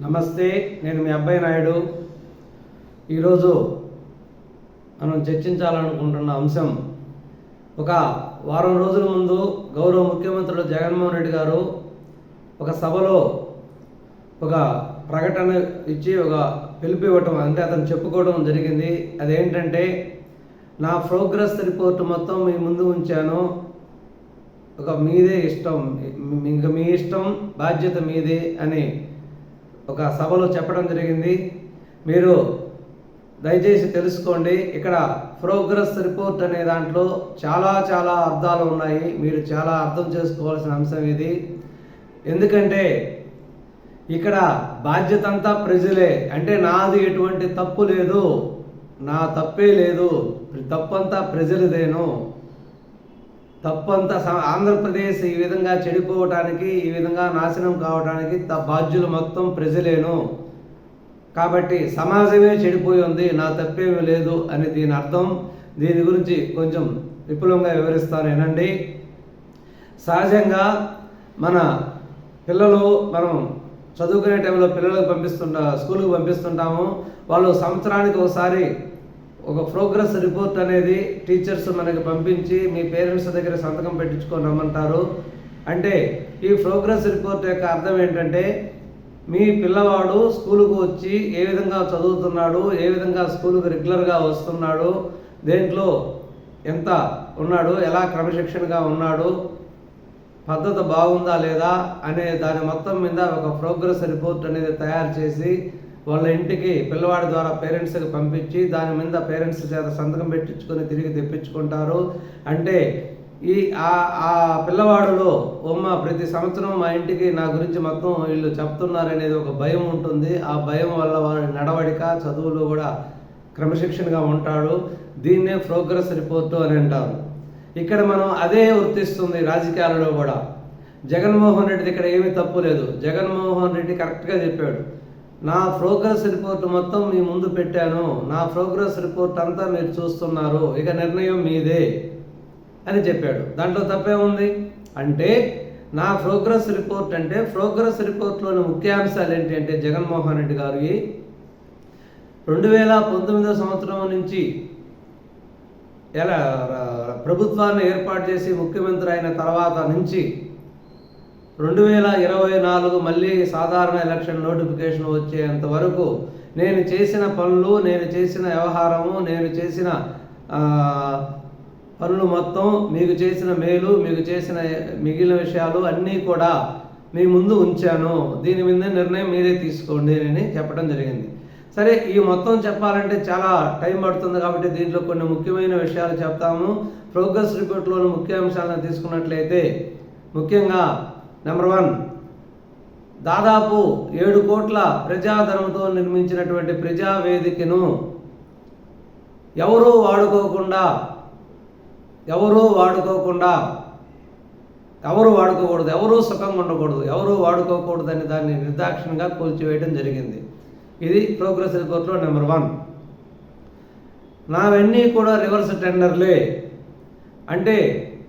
నమస్తే నేను మీ అబ్బాయి నాయుడు. ఈరోజు మనం చర్చించాలనుకుంటున్న అంశం ఒక వారం రోజుల ముందు గౌరవ ముఖ్యమంత్రులు జగన్మోహన్ రెడ్డి గారు ఒక సభలో ఒక ప్రకటన ఇచ్చి ఒక పిలుపు ఇవ్వటం అంటే అతను చెప్పుకోవడం జరిగింది. అదేంటంటే నా ప్రోగ్రెస్ రిపోర్ట్ మొత్తం మీ ముందు ఉంచాను. ఒక మీదే ఇష్టం ఇంకా మీ ఇష్టం బాధ్యత మీదే అని ఒక సభలో చెప్పడం జరిగింది. మీరు దయచేసి తెలుసుకోండి ఇక్కడ ప్రోగ్రెస్ రిపోర్ట్ అనే దాంట్లో చాలా చాలా అర్థాలు ఉన్నాయి. మీరు చాలా అర్థం చేసుకోవాల్సిన అంశం ఇది. ఎందుకంటే ఇక్కడ బాధ్యత అంతా ప్రజలే. అంటే నాది ఎటువంటి తప్పు లేదు నా తప్పే లేదు తప్పంతా ప్రజలదేను. తప్పంతా స- ఆంధ్రప్రదేశ్ ఈ విధంగా చెడిపోవటానికి ఈ విధంగా నాశనం కావడానికి త- బాధ్యులు మొత్తం ప్రజలేను. కాబట్టి సమాజమే చెడిపోయి ఉంది నా తప్పేమీ లేదు అని దీని అర్థం. దీని గురించి కొంచెం విపులంగా వివరిస్తాను వినండి. సహజంగా మన పిల్లలు మనం చదువుకునే టైంలో పిల్లలకు పంపిస్తుంటా స్కూల్కి పంపిస్తుంటాము. వాళ్ళు సంవత్సరానికి ఒకసారి ఒక ప్రోగ్రెస్ రిపోర్ట్ అనేది టీచర్స్ మనకి పంపించి మీ పేరెంట్స్ దగ్గర సంతకం పెట్టించుకొని రమ్మంటారు. అంటే ఈ ప్రోగ్రెస్ రిపోర్ట్ యొక్క అర్థం ఏంటంటే మీ పిల్లవాడు స్కూలుకు వచ్చి ఏ విధంగా చదువుతున్నాడు ఏ విధంగా స్కూలుకు రెగ్యులర్గా వస్తున్నాడు దేంట్లో ఎంత ఉన్నాడు ఎలా క్రమశిక్షణగా ఉన్నాడు పద్ధతి బాగుందా లేదా అనే దాని మొత్తం మీద ఒక ప్రోగ్రెస్ రిపోర్ట్ అనేది తయారు చేసి వాళ్ళ ఇంటికి పిల్లవాడి ద్వారా పేరెంట్స్కి పంపించి దాని మీద పేరెంట్స్ చేత సంతకం పెట్టించుకొని తిరిగి తెప్పించుకుంటారు. అంటే ఈ ఆ ఆ పిల్లవాడులో ఉమ్మ ప్రతి సంవత్సరం మా ఇంటికి నా గురించి మొత్తం వీళ్ళు చెప్తున్నారనేది ఒక భయం ఉంటుంది. ఆ భయం వల్ల వారి నడవడిక చదువులో కూడా క్రమశిక్షణగా ఉంటాడు. దీన్నే ప్రోగ్రెస్ రిపోర్టు అని అంటారు. ఇక్కడ మనం అదే వర్తిస్తుంది రాజకీయాలలో కూడా. జగన్మోహన్ రెడ్డి ఇక్కడ ఏమీ తప్పు లేదు. జగన్మోహన్ రెడ్డి కరెక్ట్గా చెప్పాడు. నా ప్రోగ్రెస్ రిపోర్ట్ మొత్తం మీ ముందు పెట్టాను. నా ప్రోగ్రెస్ రిపోర్ట్ అంతా మీరు చూస్తున్నారు. ఇక నిర్ణయం మీదే అని చెప్పాడు. దాంట్లో తప్పే ఉంది అంటే నా ప్రోగ్రెస్ రిపోర్ట్ అంటే ప్రోగ్రెస్ రిపోర్ట్లోని ముఖ్యాంశాలు ఏంటి అంటే జగన్మోహన్ రెడ్డి గారి రెండు వేల పంతొమ్మిదో సంవత్సరం నుంచి ఎలా ప్రభుత్వాన్ని ఏర్పాటు చేసి ముఖ్యమంత్రి అయిన తర్వాత నుంచి రెండు వేల ఇరవై నాలుగు మళ్ళీ సాధారణ ఎలక్షన్ నోటిఫికేషన్ వచ్చేంత వరకు నేను చేసిన పనులు నేను చేసిన వ్యవహారము నేను చేసిన పనులు మొత్తం మీకు చేసిన మేలు మీకు చేసిన మిగిలిన విషయాలు అన్నీ కూడా మీ ముందు ఉంచాను. దీని మీద నిర్ణయం మీరే తీసుకోండి అని చెప్పడం జరిగింది. సరే ఈ మొత్తం చెప్పాలంటే చాలా టైం పడుతుంది కాబట్టి దీంట్లో కొన్ని ముఖ్యమైన విషయాలు చెప్తాము. ప్రోగ్రెస్ రిపోర్ట్లోని ముఖ్యాంశాలను తీసుకున్నట్లయితే ముఖ్యంగా నెంబర్ వన్ దాదాపు ఏడు కోట్ల ప్రజాధనంతో నిర్మించినటువంటి ప్రజావేదికను ఎవరూ వాడుకోకుండా ఎవరూ వాడుకోకుండా ఎవరు వాడుకోకూడదు ఎవరూ సుఖంగా ఉండకూడదు ఎవరూ వాడుకోకూడదని దాన్ని నిర్దాక్షిణ్యంగా కూల్చివేయడం జరిగింది. ఇది ప్రోగ్రెస్ రిపోర్ట్లో నెంబర్ వన్ నావన్నీ కూడా రివర్స్ టెండర్లే అంటే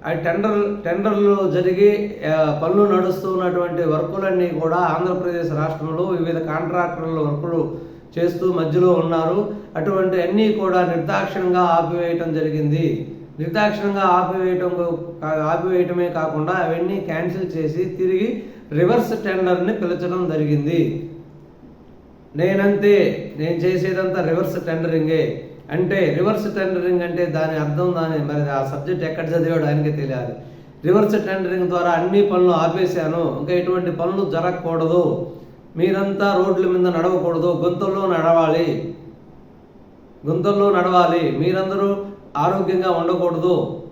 ఆ టెండర్ టెండర్లు జరిగి పనులు నడుస్తున్నటువంటి వర్కులన్నీ కూడా ఆంధ్రప్రదేశ్ రాష్ట్రంలో వివిధ కాంట్రాక్టర్ల వర్కులు చేస్తూ మధ్యలో ఉన్నారు. అటువంటి అన్నీ కూడా నిర్దాక్షిణంగా ఆపివేయటం జరిగింది. నిర్దాక్షిణంగా ఆపివేయటం ఆపివేయటమే కాకుండా అవన్నీ క్యాన్సిల్ చేసి తిరిగి రివర్స్ టెండర్ని పిలిచడం జరిగింది. నేనంతే నేను చేసేదంతా రివర్స్ టెండరింగే. అంటే రివర్స్ టెండరింగ్ అంటే దాని అర్థం దాని మరి ఆ సబ్జెక్ట్ ఎక్కడ చదివాడు ఆయనకే తెలియాలి. రివర్స్ టెండరింగ్ ద్వారా అన్ని పనులు ఆపేశాను. ఇంకా ఎటువంటి పనులు జరగకూడదు. మీరంతా రోడ్ల మీద నడవకూడదు. గుంతల్లో నడవాలి. గుంతల్లో నడవాలి. మీరందరూ ఆరోగ్యంగా ఉండకూడదు.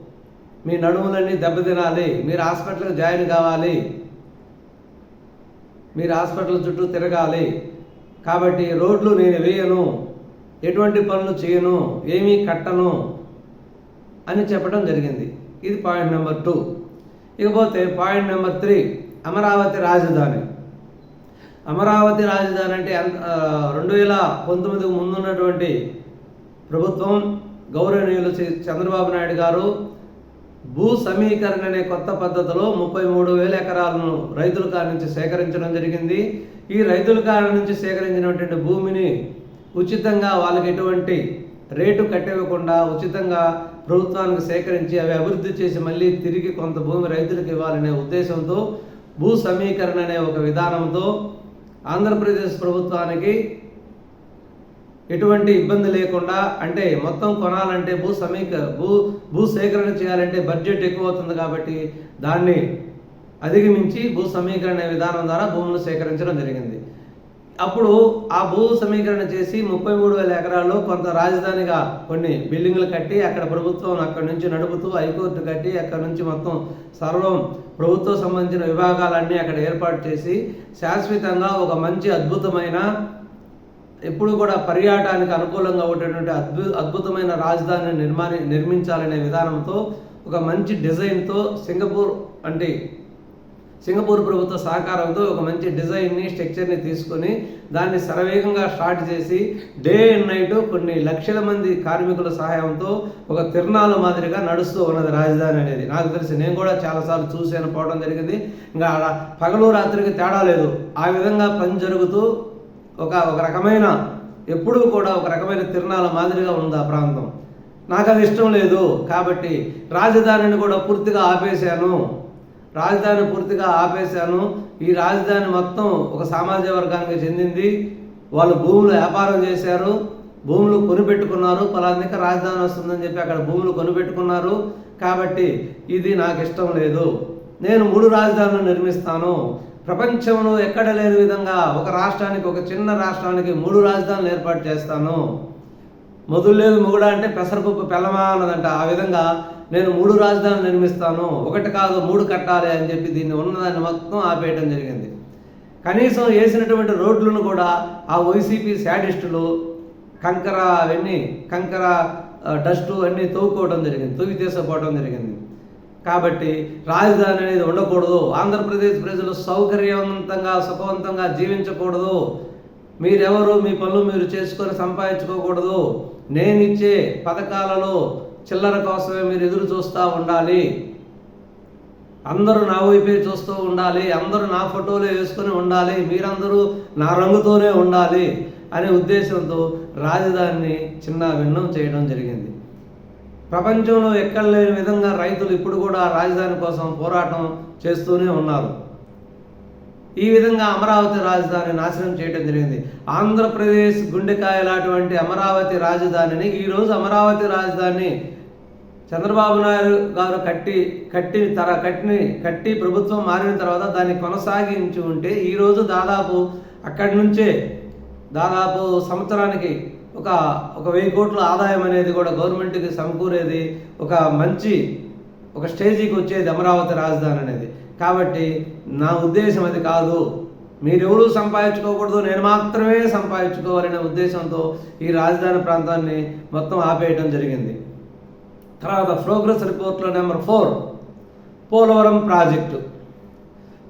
మీ నడుములన్నీ దెబ్బతినాలి. మీరు హాస్పిటల్కి జాయిన్ కావాలి. మీరు హాస్పిటల్ చుట్టూ తిరగాలి. కాబట్టి రోడ్లు నేను వేయను. ఎటువంటి పనులు చేయను ఏమీ కట్టను అని చెప్పడం జరిగింది. ఇది పాయింట్ నెంబర్ టూ ఇకపోతే పాయింట్ నెంబర్ త్రీ అమరావతి రాజధాని. అమరావతి రాజధాని అంటే అంత- రెండు వేల పంతొమ్మిదికి ముందున్నటువంటి ప్రభుత్వం గౌరవనీయులు చంద్రబాబు నాయుడు గారు భూ సమీకరణ అనే కొత్త పద్ధతిలో ముప్పై మూడు వేల ఎకరాలను రైతుల కాడ నుంచి సేకరించడం జరిగింది. ఈ రైతుల కాడ నుంచి సేకరించినటువంటి భూమిని ఉచితంగా వాళ్ళకి ఎటువంటి రేటు కట్టివ్వకుండా ఉచితంగా ప్రభుత్వానికి సేకరించి అవి అభివృద్ధి చేసి మళ్ళీ తిరిగి కొంత భూమి రైతులకు ఇవ్వాలనే ఉద్దేశంతో భూ సమీకరణ అనే ఒక విధానంతో ఆంధ్రప్రదేశ్ ప్రభుత్వానికి ఎటువంటి ఇబ్బంది లేకుండా అంటే మొత్తం కొనాలంటే భూ సమీక భూ భూ సేకరణ చేయాలంటే బడ్జెట్ ఎక్కువ అవుతుంది కాబట్టి దాన్ని అధిగమించి భూ సమీకరణ విధానం ద్వారా భూములు సేకరించడం జరిగింది. అప్పుడు ఆ భూ సమీకరణ చేసి ముప్పై మూడు వేల ఎకరాల్లో కొంత రాజధానిగా కొన్ని బిల్డింగ్లు కట్టి అక్కడ ప్రభుత్వం అక్కడ నుంచి నడుపుతూ హైకోర్టు కట్టి అక్కడ నుంచి మొత్తం సర్వం ప్రభుత్వం సంబంధించిన విభాగాలన్నీ అక్కడ ఏర్పాటు చేసి శాశ్వతంగా ఒక మంచి అద్భుతమైన ఎప్పుడు కూడా పర్యాటానికి అనుకూలంగా ఉండేటువంటి అద్భు అద్భుతమైన రాజధానిని నిర్మాణి నిర్మించాలనే విధానంతో ఒక మంచి డిజైన్తో సింగపూర్ అంటే సింగపూర్ ప్రభుత్వ సహకారంతో ఒక మంచి డిజైన్ని స్ట్రక్చర్ని తీసుకొని దాన్ని శరవేగంగా స్టార్ట్ చేసి డే అండ్ నైట్ కొన్ని లక్షల మంది కార్మికుల సహాయంతో ఒక తిరణాల మాదిరిగా నడుస్తూ ఉన్నది రాజధాని అనేది. నాకు తెలిసి నేను కూడా చాలాసార్లు చూసాను పోవడం జరిగింది. ఇంకా పగలు రాత్రికి తేడా లేదు. ఆ విధంగా పని జరుగుతూ ఒక ఒక రకమైన ఎప్పుడూ కూడా ఒక రకమైన తిరణాల మాదిరిగా ఉంది ఆ ప్రాంతం. నాకు అది ఇష్టం లేదు. కాబట్టి రాజధానిని కూడా పూర్తిగా ఆపేశాను. రాజధాని పూర్తిగా ఆపేశాను. ఈ రాజధాని మొత్తం ఒక సామాజిక వర్గానికి చెందింది. వాళ్ళు భూములు వ్యాపారం చేశారు. భూములు కొనిపెట్టుకున్నారు. పలాందిక రాజధాని వస్తుందని చెప్పి అక్కడ భూములు కొనిపెట్టుకున్నారు. కాబట్టి ఇది నాకు ఇష్టం లేదు. నేను మూడు రాజధానులు నిర్మిస్తాను. ప్రపంచంలో ఎక్కడ లేని విధంగా ఒక రాష్ట్రానికి ఒక చిన్న రాష్ట్రానికి మూడు రాజధానులు ఏర్పాటు చేస్తాను. మొదలు లేదు మొగుడ అంటే పెసరపప్పు పెళ్ళమా అన్నదంట. ఆ విధంగా నేను మూడు రాజధానులు నిర్మిస్తాను ఒకటి కాదు మూడు కట్టాలి అని చెప్పి దీన్ని ఉన్నదాన్ని మొత్తం ఆపేయడం జరిగింది. కనీసం వేసినటువంటి రోడ్లను కూడా ఆ వైసీపీ శాడిస్టులు కంకర అవన్నీ కంకర డస్టు అన్నీ తవ్వుకోవడం జరిగింది తవ్వి తీసుకుపోవడం జరిగింది. కాబట్టి రాజధాని అనేది ఉండకూడదు ఆంధ్రప్రదేశ్ ప్రజలు సౌకర్యవంతంగా సుఖవంతంగా జీవించకూడదు. మీరెవరు మీ పనులు మీరు చేసుకొని సంపాదించుకోకూడదు. నేనిచ్చే పథకాలలో చిల్లర కోసమే మీరు ఎదురు చూస్తూ ఉండాలి. అందరూ నా వైపే చూస్తూ ఉండాలి. అందరూ నా ఫోటోలు వేసుకొని ఉండాలి. మీరందరూ నా రంగుతోనే ఉండాలి అనే ఉద్దేశంతో రాజధానిని చిన్న భిన్నం చేయడం జరిగింది. ప్రపంచంలో ఎక్కడ లేని విధంగా రైతులు ఇప్పుడు కూడా రాజధాని కోసం పోరాటం చేస్తూనే ఉన్నారు. ఈ విధంగా అమరావతి రాజధాని నాశనం చేయడం జరిగింది. ఆంధ్రప్రదేశ్ గుండెకాయలాటువంటి అమరావతి రాజధానిని ఈరోజు అమరావతి రాజధాని చంద్రబాబు నాయుడు గారు కట్టి కట్టి తర కట్టిని కట్టి ప్రభుత్వం మారిన తర్వాత దాన్ని కొనసాగించి ఉంటే ఈరోజు దాదాపు అక్కడి నుంచే దాదాపు సంవత్సరానికి ఒక ఒక వెయ్యి కోట్ల ఆదాయం అనేది కూడా గవర్నమెంట్కి సమకూరేది ఒక మంచి ఒక స్టేజీకి వచ్చేది అమరావతి రాజధాని అనేది. కాబట్టి నా ఉద్దేశం అది కాదు. మీరెవరూ సంపాదించుకోకూడదు. నేను మాత్రమే సంపాదించుకోవాలనే ఉద్దేశంతో ఈ రాజధాని ప్రాంతాన్ని మొత్తం ఆపేయడం జరిగింది. తర్వాత ప్రోగ్రెస్ రిపోర్ట్లో number four Polavaram project.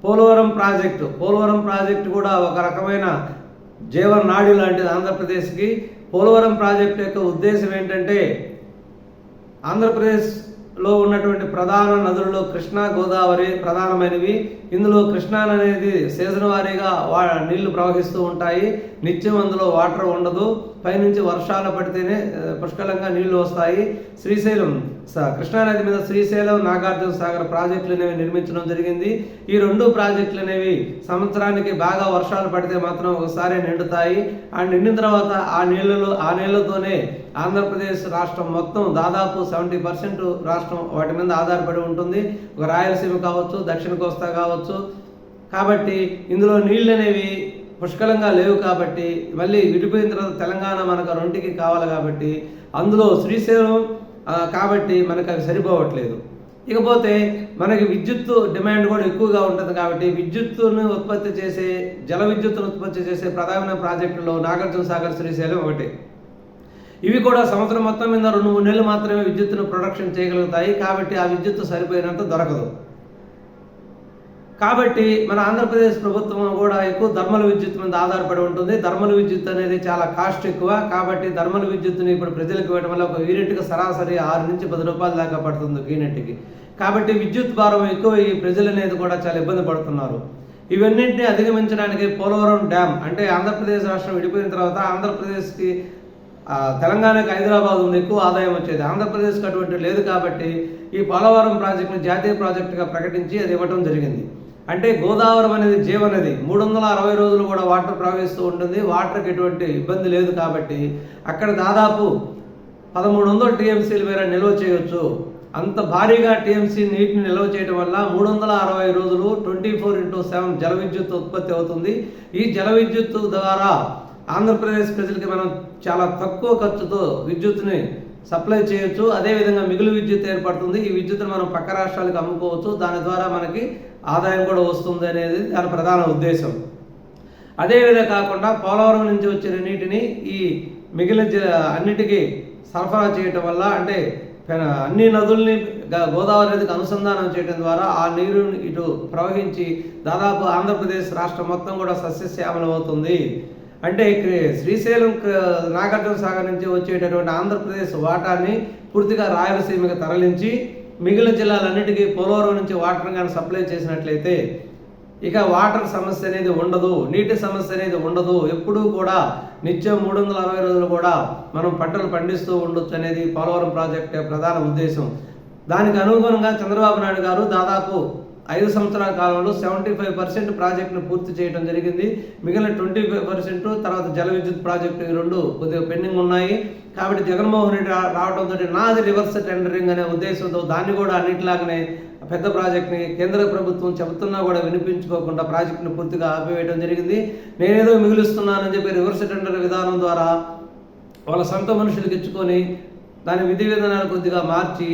Polavaram project. Polavaram project కూడా ఒక రకమైన జీవనాడి లాంటిది ఆంధ్రప్రదేశ్కి. పోలవరం ప్రాజెక్టు యొక్క ఉద్దేశం ఏంటంటే ఆంధ్రప్రదేశ్ లో ఉన్నటువంటి ప్రధాన నదులలో కృష్ణా గోదావరి ప్రధానమైనవి. ఇందులో కృష్ణా అనేది సీజన్ వారీగా వా నీళ్ళు ప్రవహిస్తూ ఉంటాయి. నిత్యం అందులో వాటర్ ఉండదు. పైనుంచి వర్షాలు పడితేనే పుష్కలంగా నీళ్ళు వస్తాయి. శ్రీశైలం కృష్ణానది మీద శ్రీశైలం నాగార్జున సాగర్ ప్రాజెక్టులు అనేవి నిర్మించడం జరిగింది. ఈ రెండు ప్రాజెక్టులు అనేవి సంవత్సరానికి బాగా వర్షాలు పడితే మాత్రం ఒకసారి నిండుతాయి. ఆ నిండిన తర్వాత ఆ నీళ్ళలో ఆ నీళ్ళతోనే ఆంధ్రప్రదేశ్ రాష్ట్రం మొత్తం దాదాపు సెవెంటీ పర్సెంట్ రాష్ట్రం వాటి మీద ఆధారపడి ఉంటుంది. ఒక రాయలసీమ కావచ్చు దక్షిణ కోస్తా కావచ్చు. కాబట్టి ఇందులో నీళ్ళు అనేవి పుష్కలంగా లేవు కాబట్టి మళ్ళీ విడిపోయిన తర్వాత తెలంగాణ మనకు రెండుకి కావాలి కాబట్టి అందులో శ్రీశైలం కాబట్టి మనకు అవి సరిపోవట్లేదు. ఇకపోతే మనకి విద్యుత్తు డిమాండ్ కూడా ఎక్కువగా ఉంటుంది కాబట్టి విద్యుత్తును ఉత్పత్తి చేసే జల విద్యుత్తును ఉత్పత్తి చేసే ప్రధాన ప్రాజెక్టులో నాగార్జున సాగర్ శ్రీశైలం ఒకటి. ఇవి కూడా సంవత్సరం మొత్తం మీద రెండు మూడు నెలలు మాత్రమే విద్యుత్తును ప్రొడక్షన్ చేయగలుగుతాయి కాబట్టి ఆ విద్యుత్తు సరిపోయినంత దొరకదు. కాబట్టి మన ఆంధ్రప్రదేశ్ ప్రభుత్వం కూడా ఎక్కువ ధర్మల విద్యుత్ మీద ఆధారపడి ఉంటుంది. ధర్మల విద్యుత్ అనేది చాలా కాస్ట్ ఎక్కువ. కాబట్టి ధర్మల విద్యుత్తుని ఇప్పుడు ప్రజలకు ఇవ్వడం వల్ల ఒక యూనిట్కి సరాసరి ఆరు నుంచి పది రూపాయల దాకా పడుతుంది యూనిట్కి. కాబట్టి విద్యుత్ భారం ఎక్కువ ఈ ప్రజలు అనేది కూడా చాలా ఇబ్బంది పడుతున్నారు. ఇవన్నింటినీ అధిగమించడానికి పోలవరం డ్యామ్ అంటే ఆంధ్రప్రదేశ్ రాష్ట్రం విడిపోయిన తర్వాత ఆంధ్రప్రదేశ్కి తెలంగాణకు తెలంగాణకి హైదరాబాద్ ఉంది ఎక్కువ ఆదాయం వచ్చేది. ఆంధ్రప్రదేశ్కి అటువంటి లేదు కాబట్టి ఈ పోలవరం ప్రాజెక్టును జాతీయ ప్రాజెక్టుగా ప్రకటించి అది ఇవ్వడం జరిగింది. అంటే గోదావరం అనేది జీవనది మూడు వందల అరవై రోజులు కూడా వాటర్ ప్రవహిస్తూ ఉంటుంది. వాటర్కి ఎటువంటి ఇబ్బంది లేదు కాబట్టి అక్కడ దాదాపు పదమూడు వందల టీఎంసీల మేర నిల్వ చేయొచ్చు. అంత భారీగా టీఎంసీ నీటిని నిల్వ చేయడం వల్ల మూడు వందల అరవై రోజులు ట్వంటీ ఫోర్ ఇంటూ సెవెన్ జల విద్యుత్ ఉత్పత్తి అవుతుంది. ఈ జల విద్యుత్ ద్వారా ఆంధ్రప్రదేశ్ ప్రజలకి మనం చాలా తక్కువ ఖర్చుతో విద్యుత్ని సప్లై చేయొచ్చు. అదేవిధంగా మిగులు విద్యుత్ ఏర్పడుతుంది. ఈ విద్యుత్ను మనం పక్క రాష్ట్రాలకు అమ్ముకోవచ్చు. దాని ద్వారా మనకి ఆదాయం కూడా వస్తుంది అనేది దాని ప్రధాన ఉద్దేశం. అదేవిధంగా కాకుండా పోలవరం నుంచి వచ్చిన నీటిని ఈ మిగిలిన జ- అన్నిటికీ సరఫరా చేయటం వల్ల అంటే అన్ని నదుల్ని గోదావరి నదికి అనుసంధానం చేయడం ద్వారా ఆ నీరు ఇటు ప్రవహించి దాదాపు ఆంధ్రప్రదేశ్ రాష్ట్రం మొత్తం కూడా సస్యశ్యామలమవుతుంది అంటే శ్రీశైలం నాగార్జున సాగర్ నుంచి వచ్చేటటువంటి ఆంధ్రప్రదేశ్ వాటాన్ని పూర్తిగా రాయలసీమకి తరలించి మిగిలిన జిల్లాలన్నిటికీ పోలవరం నుంచి వాటర్ కానీ సప్లై చేసినట్లయితే ఇక వాటర్ సమస్య అనేది ఉండదు నీటి సమస్య అనేది ఉండదు. ఎప్పుడూ కూడా నిత్యం మూడు వందల అరవై రోజులు కూడా మనం పంటలు పండిస్తూ ఉండొచ్చు అనేది పోలవరం ప్రాజెక్ట్ యొక్క ప్రధాన ఉద్దేశం. దానికి అనుగుణంగా చంద్రబాబు నాయుడు గారు దాదాపు ఐదు సంవత్సరాల కాలంలో సెవెంటీ ఫైవ్ పర్సెంట్ ప్రాజెక్టును పూర్తి చేయడం జరిగింది. మిగిలిన ట్వంటీ ఫైవ్ పర్సెంట్ తర్వాత జల విద్యుత్ ప్రాజెక్టు ఈ రెండు కొద్దిగా పెండింగ్ ఉన్నాయి. కాబట్టి జగన్మోహన్ రెడ్డి రావడంతో నాది రివర్స్ టెండరింగ్ అనే ఉద్దేశంతో దాన్ని కూడా అన్నిటిలాగానే పెద్ద ప్రాజెక్ట్ని కేంద్ర ప్రభుత్వం చెబుతున్నా కూడా వినిపించుకోకుండా ప్రాజెక్టును పూర్తిగా ఆపివేయడం జరిగింది. నేనేదో మిగులుస్తున్నానని చెప్పి రివర్స్ టెండర్ విధానం ద్వారా వాళ్ళ సొంత మనుషులకు ఇచ్చుకొని దాని విధి విధానాలు కొద్దిగా మార్చి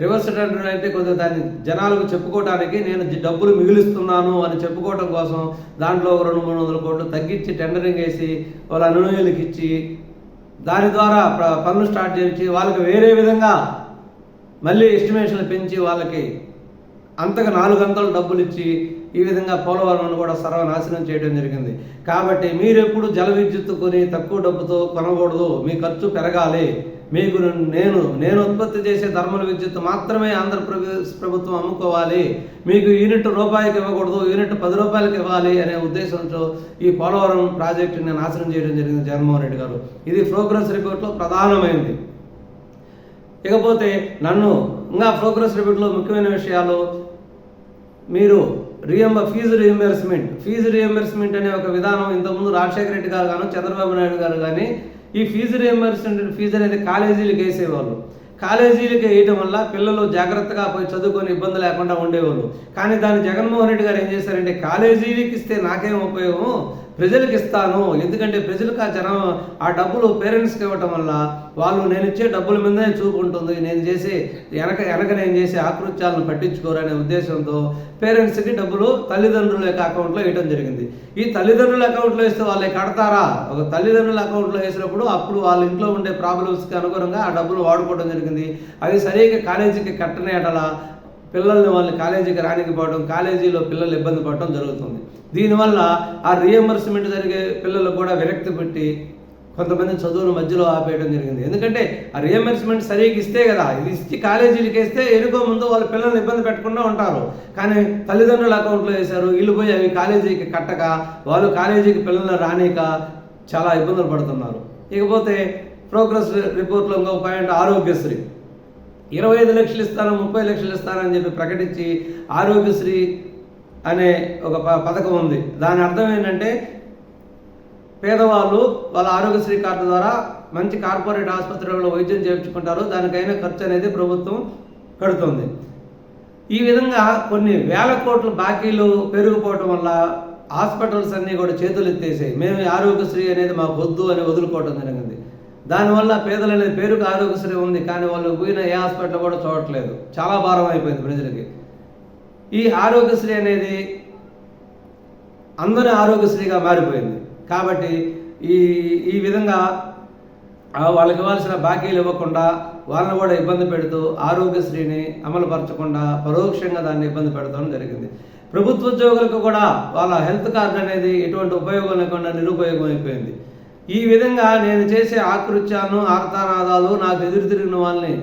రివర్స్ టెండర్ అయితే కొద్దిగా దాన్ని జనాలకు చెప్పుకోవడానికి నేను డబ్బులు మిగిలిస్తున్నాను అని చెప్పుకోవడం కోసం దాంట్లో రెండు మూడు వందల కోట్లు తగ్గించి టెండరింగ్ వేసి వాళ్ళ అనునయులకు ఇచ్చి దాని ద్వారా పనులు స్టార్ట్ చేయించి వాళ్ళకి వేరే విధంగా మళ్ళీ ఎస్టిమేషన్లు పెంచి వాళ్ళకి అంతగా నాలుగు అంతలు డబ్బులు ఇచ్చి ఈ విధంగా పోలవరం కూడా సర్వనాశనం చేయడం జరిగింది. కాబట్టి మీరెప్పుడు జల విద్యుత్ కొని తక్కువ డబ్బుతో కొనకూడదు. మీ ఖర్చు పెరగాలి. మీకు నేను నేను ఉత్పత్తి చేసే ధర్మల విద్యుత్ మాత్రమే ఆంధ్రప్రదేశ్ ప్రభుత్వం అమ్ముకోవాలి. మీకు యూనిట్ రూపాయికి ఇవ్వకూడదు యూనిట్ పది రూపాయలకి ఇవ్వాలి అనే ఉద్దేశంతో ఈ పోలవరం ప్రాజెక్టుని నాశనం చేయడం జరిగింది జగన్మోహన్ రెడ్డి గారు. ఇది ప్రోగ్రెస్ రిపోర్ట్లో ప్రధానమైనది. ఇకపోతే నన్ను ఇంకా ప్రోగ్రెస్ రిపోర్ట్లో ముఖ్యమైన విషయాలు మీరు రియంబ ఫీజు రియంబర్స్మెంట్ ఫీజు రియంబర్స్మెంట్ అనే ఒక విధానం ఇంతకుముందు రాజశేఖర రెడ్డి గారు కానీ చంద్రబాబు నాయుడు గారు కానీ ఈ ఫీజు రియంబర్స్మెంట్ ఫీజు అనేది కాలేజీలకు వేసేవాళ్ళు. కాలేజీలకు వేయటం వల్ల పిల్లలు జాగ్రత్తగా పోయి చదువుకొని ఇబ్బంది లేకుండా ఉండేవాళ్ళు. కానీ దాన్ని జగన్మోహన్ రెడ్డి గారు ఏం చేశారంటే కాలేజీలకు ఇస్తే నాకేం ఉపయోగం? ప్రజలకు ఇస్తాను ఎందుకంటే ప్రజలకు ఆ జనం ఆ డబ్బులు పేరెంట్స్కి ఇవ్వటం వల్ల వాళ్ళు నేను ఇచ్చే డబ్బుల మీదనే చూపు ఉంటుంది నేను చేసే వెనక వెనక నేను చేసే ఆకృత్యాలను పట్టించుకోరనే ఉద్దేశంతో పేరెంట్స్కి డబ్బులు తల్లిదండ్రుల యొక్క అకౌంట్లో వేయడం జరిగింది. ఈ తల్లిదండ్రుల అకౌంట్లో వేస్తే వాళ్ళే కడతారా? ఒక తల్లిదండ్రుల అకౌంట్లో వేసినప్పుడు అప్పుడు వాళ్ళ ఇంట్లో ఉండే ప్రాబ్లమ్స్కి అనుగుణంగా ఆ డబ్బులు వాడుకోవడం జరిగింది. అది సరిగ్గా కాలేజీకి కట్టనే అటలా పిల్లల్ని వాళ్ళని కాలేజీకి రానికపోవడం కాలేజీలో పిల్లలు ఇబ్బంది పడటం జరుగుతుంది. దీనివల్ల ఆ రియంబర్స్మెంట్ జరిగే పిల్లలు కూడా విరక్తి పెట్టి కొంతమంది చదువులు మధ్యలో ఆపేయడం జరిగింది. ఎందుకంటే ఆ రియంబర్స్మెంట్ సరిగ్గా ఇస్తే కదా ఇది ఇచ్చి కాలేజీలకి వేస్తే ఎనుకో ముందు వాళ్ళ పిల్లల్ని ఇబ్బంది పెట్టకుండా ఉంటారు. కానీ తల్లిదండ్రుల అకౌంట్లో వేశారు వీళ్ళు పోయి అవి కాలేజీకి కట్టక వాళ్ళు కాలేజీకి పిల్లల్ని రానిక చాలా ఇబ్బందులు పడుతున్నారు. ఇకపోతే ప్రోగ్రెస్ రిపోర్ట్లో ఇంకో పాయింట్ ఆరోగ్యశ్రీ. ఇరవై ఐదు లక్షలు ఇస్తాను ముప్పై లక్షలు ఇస్తానని చెప్పి ప్రకటించి ఆరోగ్యశ్రీ అనే ఒక ప- పథకం ఉంది. దాని అర్థం ఏంటంటే పేదవాళ్ళు వాళ్ళ ఆరోగ్యశ్రీ కార్డు ద్వారా మంచి కార్పొరేట్ ఆసుపత్రులలో వైద్యం చేయించుకుంటారు. దానికైన ఖర్చు అనేది ప్రభుత్వం కడుతుంది. ఈ విధంగా కొన్ని వేల కోట్ల బాకీలు పెరిగిపోవటం వల్ల హాస్పిటల్స్ అన్నీ కూడా చేతులు ఎత్తేసాయి. మేము ఈ ఆరోగ్యశ్రీ అనేది మాకు వద్దు అని వదులుకోవటం జరిగింది. దానివల్ల పేదలు అనేది పేరుకు ఆరోగ్యశ్రీ ఉంది కానీ వాళ్ళు పోయిన ఏ హాస్పిటల్ కూడా చూడట్లేదు. చాలా భారం అయిపోయింది ప్రజలకి. ఈ ఆరోగ్యశ్రీ అనేది అందరి ఆరోగ్యశ్రీగా మారిపోయింది. కాబట్టి ఈ ఈ విధంగా వాళ్ళకి ఇవ్వాల్సిన బాకీలు ఇవ్వకుండా వాళ్ళని కూడా ఇబ్బంది పెడుతూ ఆరోగ్యశ్రీని అమలుపరచకుండా పరోక్షంగా దాన్ని ఇబ్బంది పెడతాం జరిగింది. ప్రభుత్వ ఉద్యోగులకు కూడా వాళ్ళ హెల్త్ కార్డు అనేది ఎటువంటి ఉపయోగం లేకుండా నిరుపయోగం అయిపోయింది. ఈ విధంగా నేను చేసే ఆకృత్యాలను ఆర్తానాదాలు నాకు ఎదురు తిరిగిన వాళ్ళని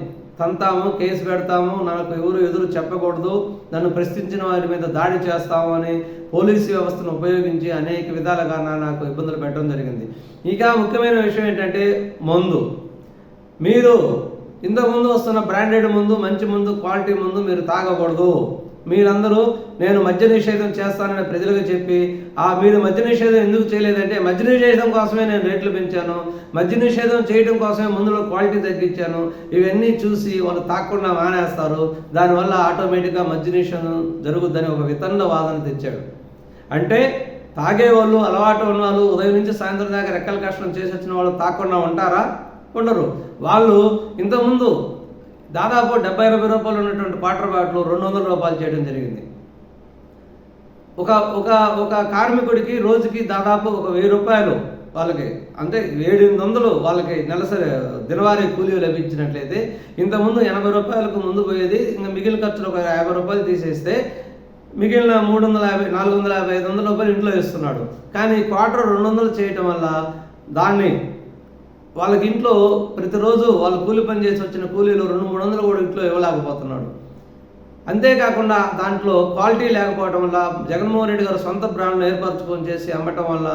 తంతాము కేసు పెడతాము నాకు ఎవరు ఎదురు చెప్పకూడదు నన్ను ప్రశ్నించిన వారి మీద దాడి చేస్తాము అని పోలీసు వ్యవస్థను ఉపయోగించి అనేక విధాలుగా నాకు ఇబ్బందులు పెట్టడం జరిగింది. ఇంకా ముఖ్యమైన విషయం ఏంటంటే మందు. మీరు ఇంతకుముందు వస్తున్న బ్రాండెడ్ ముందు మంచి ముందు క్వాలిటీ ముందు మీరు తాగకూడదు. మీరందరూ నేను మద్య నిషేధం చేస్తానని ప్రజలకు చెప్పి ఆ మీరు మద్య నిషేధం ఎందుకు చేయలేదంటే మద్య నిషేధం కోసమే నేను రేట్లు పెంచాను మద్య నిషేధం చేయడం కోసమే ముందులో క్వాలిటీ తగ్గించాను ఇవన్నీ చూసి వాళ్ళు తాకుండా మానేస్తారు. దానివల్ల ఆటోమేటిక్గా మద్య నిషేధం జరుగుద్దని ఒక వితండ వాదన తెచ్చాడు. అంటే తాగేవాళ్ళు అలవాటు ఉన్న వాళ్ళు ఉదయం నుంచి సాయంత్రం దాకా రెక్కల కష్టం చేసి వచ్చిన వాళ్ళు తాకుండా ఉంటారా? ఉండరు. వాళ్ళు ఇంతకుముందు దాదాపు డెబ్బై ఎనభై రూపాయలు ఉన్నటువంటి వాటర్ బాటిల్ రెండు వందల రూపాయలు చేయడం జరిగింది. ఒక ఒక ఒక కార్మికుడికి రోజుకి దాదాపు ఒక వెయ్యి రూపాయలు వాళ్ళకి అంటే ఏడెనిమిది వందలు వాళ్ళకి నెలసరి దినవారీ కూలీ లభించినట్లయితే ఇంతకుముందు ఎనభై రూపాయలకు ముందు పోయేది ఇంకా మిగిలిన ఖర్చులు ఒక యాభై రూపాయలు తీసేస్తే మిగిలిన మూడు వందల యాభై నాలుగు వందల యాభై ఐదు వందల రూపాయలు ఇంట్లో ఇస్తున్నాడు కానీ క్వార్టర్ రెండు వందలు చేయటం వల్ల దాన్ని వాళ్ళకి ఇంట్లో ప్రతిరోజు వాళ్ళు కూలి పని చేసి వచ్చిన కూలీలు రెండు మూడు వందలు కూడా ఇంట్లో ఇవ్వలేకపోతున్నాడు. అంతేకాకుండా దాంట్లో క్వాలిటీ లేకపోవడం వల్ల జగన్మోహన్ రెడ్డి గారు సొంత బ్రాండ్ను ఏర్పరచుకొని చేసి అమ్మటం వల్ల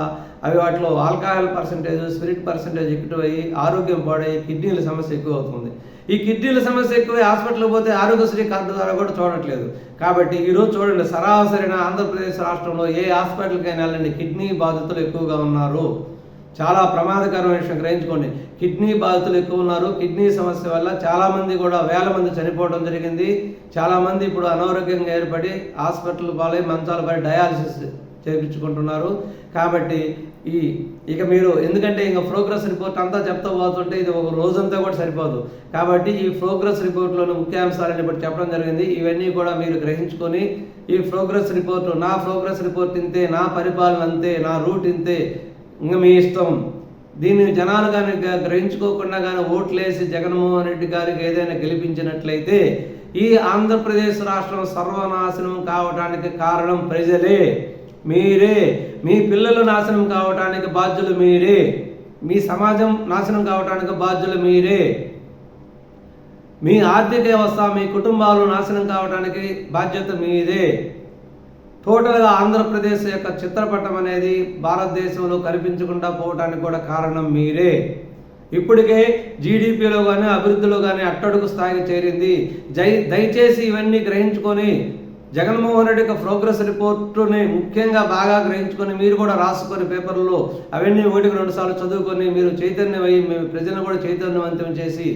అవి వాటిలో ఆల్కహాల్ పర్సంటేజ్ స్పిరిట్ పర్సంటేజ్ ఎక్కువ అయ్యి ఆరోగ్యం పాడై కిడ్నీల సమస్య ఎక్కువ అవుతుంది. ఈ కిడ్నీల సమస్య ఎక్కువ హాస్పిటల్కి పోతే ఆరోగ్యశ్రీ కార్డు ద్వారా కూడా చూడట్లేదు. కాబట్టి ఈరోజు చూడండి సరాసరిన ఆంధ్రప్రదేశ్ రాష్ట్రంలో ఏ హాస్పిటల్కైనా వెళ్ళండి కిడ్నీ బాధితులు ఎక్కువగా ఉన్నారు. చాలా ప్రమాదకరమైన విషయం గ్రహించుకోండి. కిడ్నీ బాధితులు ఎక్కువ ఉన్నారు. కిడ్నీ సమస్య వల్ల చాలామంది కూడా వేల మంది చనిపోవడం జరిగింది. చాలామంది ఇప్పుడు అనారోగ్యంగా ఏర్పడి హాస్పిటల్ పాలై మంచాల పడి డయాలసిస్ చేయించుకుంటున్నారు కాబట్టి ఈ ఇక మీరు ఎందుకంటే ఇంకా ప్రోగ్రెస్ రిపోర్ట్ అంతా చెప్తా పోతుంటే ఇది ఒక రోజంతా కూడా సరిపోదు. కాబట్టి ఈ ప్రోగ్రెస్ రిపోర్ట్లోని ముఖ్యాంశాలని ఇప్పుడు చెప్పడం జరిగింది. ఇవన్నీ కూడా మీరు గ్రహించుకొని ఈ ప్రోగ్రెస్ రిపోర్టు నా ప్రోగ్రెస్ రిపోర్ట్ ఇంతే నా పరిపాలన అంతే నా రూట్ ఇంతే ఇంకా మీ ఇష్టం. దీన్ని జనాలు కానీ గ్రహించుకోకుండా కానీ ఓట్లేసి జగన్మోహన్ రెడ్డి గారికి ఏదైనా గెలిపించినట్లయితే ఈ ఆంధ్రప్రదేశ్ రాష్ట్రం సర్వనాశనం కావడానికి కారణం ప్రజలే. మీరే. మీ పిల్లలు నాశనం కావడానికి బాధ్యులు మీరే. మీ సమాజం నాశనం కావడానికి బాధ్యులు మీరే. మీ ఆర్థిక వ్యవస్థ మీ కుటుంబాలు నాశనం కావడానికి బాధ్యత మీదే. టోటల్గా ఆంధ్రప్రదేశ్ యొక్క చిత్రపటం అనేది భారతదేశంలో కనిపించకుండా పోవడానికి కూడా కారణం మీరే. ఇప్పటికే జీడిపిలో కానీ అభివృద్ధిలో కానీ అట్టడుగు స్థాయికి చేరింది. జై దయచేసి ఇవన్నీ గ్రహించుకొని జగన్మోహన్ రెడ్డి యొక్క ప్రోగ్రెస్ రిపోర్టుని ముఖ్యంగా బాగా గ్రహించుకొని మీరు కూడా రాసుకొని పేపర్లో అవన్నీ ఒకటికి రెండు సార్లు చదువుకొని మీరు చైతన్యం అయ్యి మేము ప్రజలను కూడా చైతన్యవంతం చేసి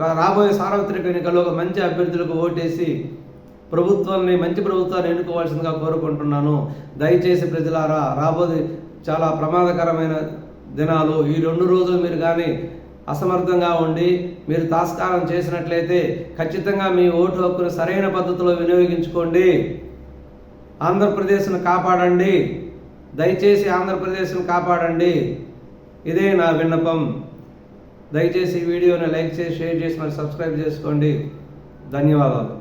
రా- రాబోయే సార్వత్రిక ఎన్నికల్లో ఒక మంచి అభ్యర్థులకు ఓటేసి ప్రభుత్వాన్ని మంచి ప్రభుత్వాన్ని ఎన్నుకోవాల్సిందిగా కోరుకుంటున్నాను. దయచేసి ప్రజలారా రాబోయే చాలా ప్రమాదకరమైన దినాలు. ఈ రెండు రోజులు మీరు కానీ అసమర్థంగా ఉండి మీరు తాస్కారం చేసినట్లయితే ఖచ్చితంగా మీ ఓటు హక్కును సరైన పద్ధతిలో వినియోగించుకోండి. ఆంధ్రప్రదేశ్ను కాపాడండి. దయచేసి ఆంధ్రప్రదేశ్ను కాపాడండి. ఇదే నా విన్నపం. దయచేసి ఈ వీడియోని లైక్ చేసి షేర్ చేసి మరి సబ్స్క్రైబ్ చేసుకోండి. ధన్యవాదాలు.